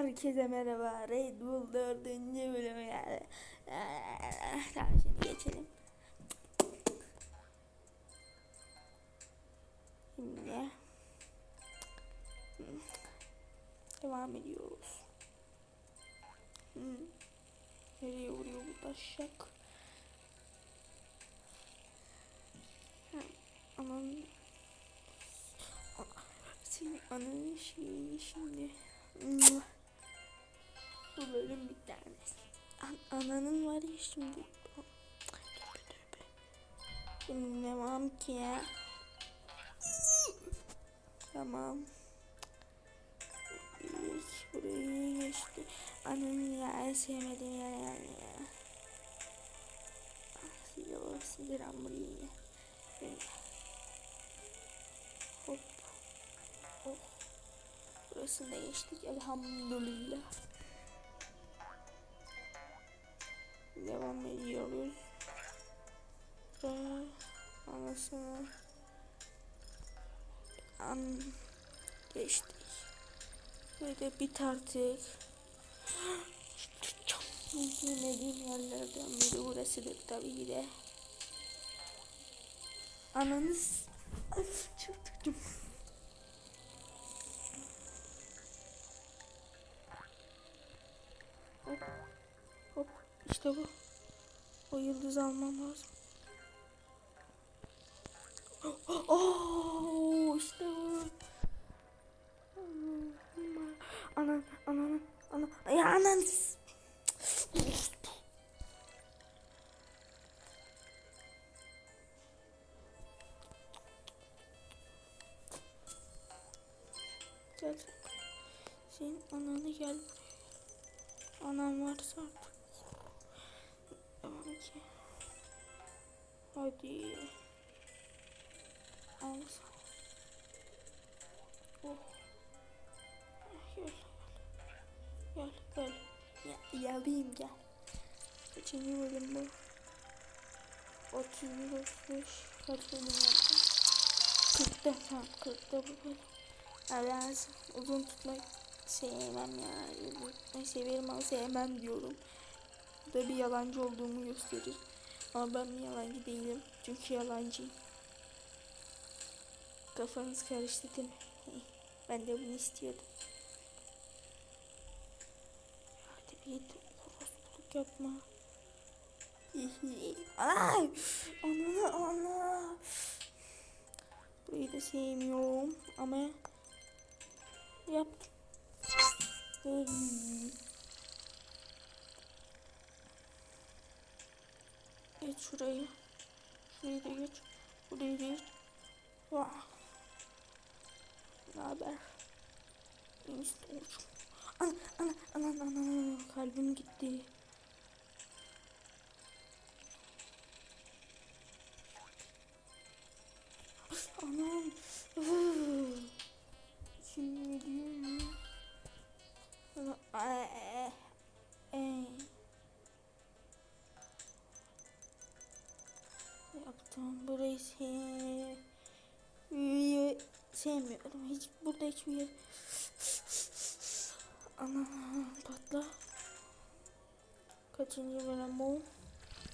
Herkese merhaba. Red Bull 4. bölümü yani. Tamam şimdi geçelim. Şimdi devam ediyoruz. Hmm. Nereye vuruyor bu taşak? Aman senin ananın şeyini şimdi bölüm bir tanesi. An ananın var ya şimdi. Devam ki ya. Tamam. Geç burayı geçti. Ananın ya en sevmediğim yer yani ya. Bak size burayı. Hop. Oh. Burasını da geçtik elhamdülillah. Devam ediyoruz. Ve anasını an geçtik. Böyle bit artık. Çok sevmediğim yerlerden biri burasıdır tabii ki de. Ananız çıktım. Hop. Hop. İşte bu. Yıldız almam lazım. Oh, işte bu. Anan, anan, anan. Ya anan. Gel. Senin ananı gel. Anam varsa artık. Ki. Hadi. Sana. Oh. Gel. Gel gel. Ya, yalayım gel. Kaçıncı bölüm bu? 31 35 kaç bölüm yaptım? 40'ta tamam 40'ta bu bölüm. Ya uzun tutmak sevmem ya. Ben severim ama sevmem diyorum. Da bir yalancı olduğumu gösterir. Ama ben bir yalancı değilim. Çünkü yalancıyım. Kafanız karıştı değil mi? Ben de bunu istiyordum. Hadi bir git. Orospuluk yapma. Ay! Ana ana. Burayı da sevmiyorum ama yap. Geç şurayı. Şurayı da geç. Burayı geç. Vah. Ne haber? Ana ana ana ana kalbim gitti. Anam. Şimdi diyor mu? Yaptım burayı sev. Sevmiyorum. Hiç burada hiçbir yer. Ana patla. Kaçıncı bölüm bu?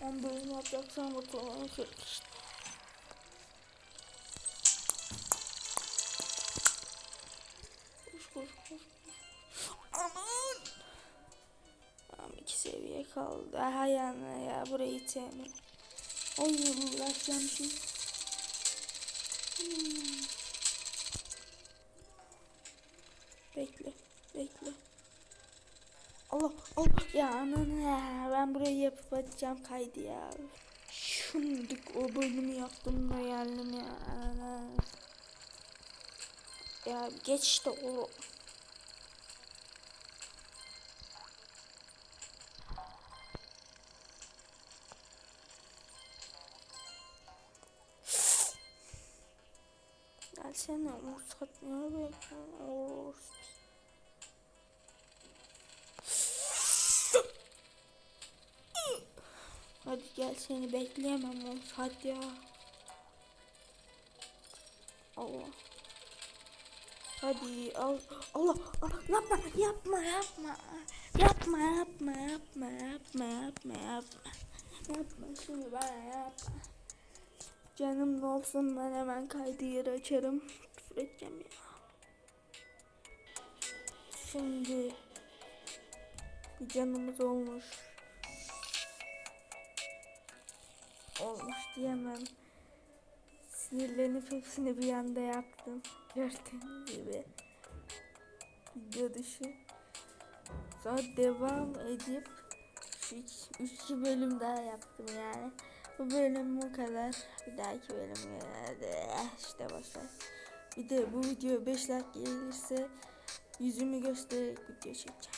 10 bölüm yapacaksam ortalamaya kırk işte. Koş koş koş. Aman. Tamam iki seviye kaldı. Aha yana ya burayı sevmiyorum. 10 yıl uğraşacağım şimdi. Hmm. Bekle, bekle. Allah, Allah ya ananı ya. Ben burayı yapıp atacağım kaydı ya. Şunduk o bölümü yaptım da geldim ya. Ya geç işte o. Gelsene Ursat ne bekliyorsun? Urs. Hadi gel seni bekleyemem Ursat ya. Allah. Hadi al. Allah, Allah yapma yapma yapma. Yapma yapma yapma yapma yapma yapma. Yapma şimdi bana yapma. Canım ne olsun ben hemen kaydı yeri açarım. Küfür edeceğim ya. Şimdi bir canımız olmuş. Olmuş diyemem. Sinirlenip hepsini bir anda yaptım. Gördüğünüz gibi. Video dışı. Sonra devam edip şu iki, iki bölüm daha yaptım yani. Bu bölüm bu kadar. Bir dahaki bölüm geldi. işte boşver. Bir de bu video 5 like gelirse yüzümü göstererek video çekeceğim.